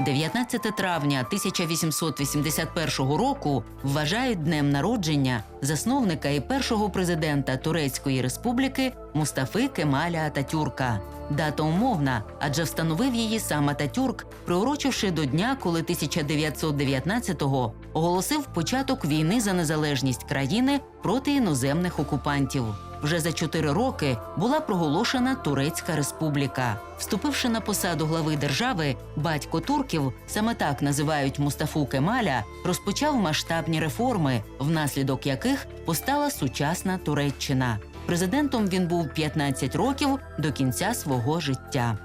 19 травня 1881 року вважають днем народження засновника і першого президента Турецької республіки Мустафи Кемаля Ататюрка. Дата умовна, адже встановив її сам Ататюрк, приурочивши до дня, коли 1919-го оголосив початок війни за незалежність країни проти іноземних окупантів. Вже за чотири роки була проголошена Турецька республіка. Вступивши на посаду глави держави, батько турків, саме так називають Мустафу Кемаля, розпочав масштабні реформи, внаслідок яких постала сучасна Туреччина. Президентом він був 15 років до кінця свого життя.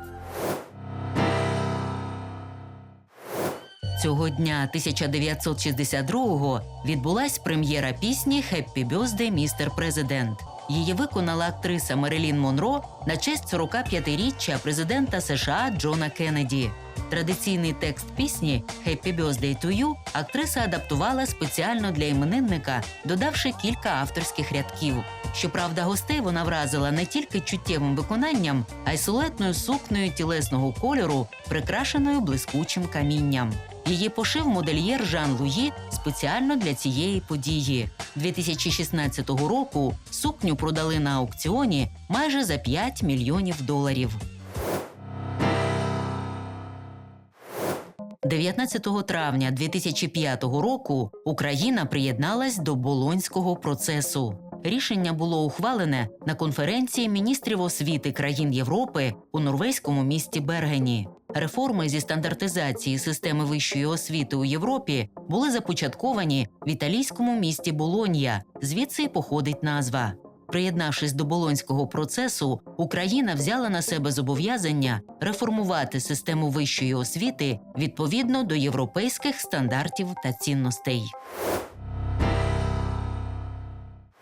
Цього дня 1962-го відбулась прем'єра пісні «Happy Birthday, Mr. President». Її виконала актриса Мерилін Монро на честь 45-річчя президента США Джона Кеннеді. Традиційний текст пісні «Happy Birthday to you» актриса адаптувала спеціально для іменинника, додавши кілька авторських рядків. Щоправда, гостей вона вразила не тільки чуттєвим виконанням, а й силуетною сукнею тілесного кольору, прикрашеною блискучим камінням. Її пошив модельєр Жан Луї спеціально для цієї події. 2016 року сукню продали на аукціоні майже за 5 мільйонів доларів. 19 травня 2005 року Україна приєдналась до Болонського процесу. Рішення було ухвалене на конференції міністрів освіти країн Європи у норвезькому місті Бергені. Реформи зі стандартизації системи вищої освіти у Європі були започатковані в італійському місті Болонья, звідси й походить назва. Приєднавшись до болонського процесу, Україна взяла на себе зобов'язання реформувати систему вищої освіти відповідно до європейських стандартів та цінностей.